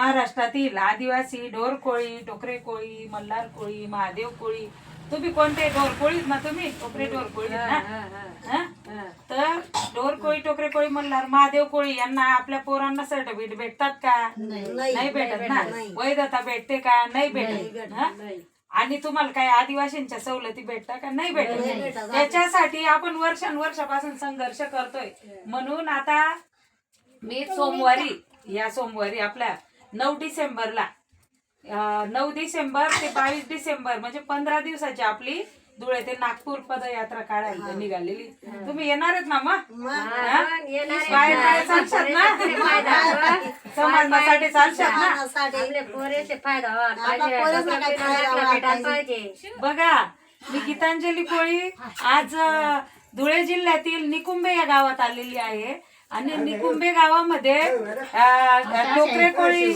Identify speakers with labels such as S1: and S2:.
S1: महाराष्ट्रातील आदिवासी ढोर कोळी टोकरे कोळी मल्हार कोळी महादेव कोळी तुम्ही? कोणते ढोर कोळीत ना? तुम्ही टोकरे ढोर हं? तर ढोर कोळी टोकरे कोळी मल्हार महादेव कोळी यांना आपल्या पोरांना सर्टिफिकेट भेटतात का? नाही. भेटत ना? वैधता भेटते का? नाही भेटत. हं? आणि तुम्हाला काही आदिवासींच्या सवलती भेटतात का? नाही भेटत. त्याच्यासाठी आपण वर्षानुवर्षापासून संघर्ष करतोय. म्हणून आता मी सोमवारी या सोमवारी आपल्या नऊ डिसेंबरला. नऊ डिसेंबर ते बावीस डिसेंबर म्हणजे पंधरा दिवसाची आपली धुळे ते नागपूर पदयात्रा काढायला निघालेली. तुम्ही येणार आहेत ना मग? हा? चालशात ना? समाजासाठी चालशात ना? बघा मी गीतांजली कोळी आज धुळे जिल्ह्यातील निकुंबे या गावात आलेली आहे. आणि निकुंबे गावामध्ये टोकरे कोळी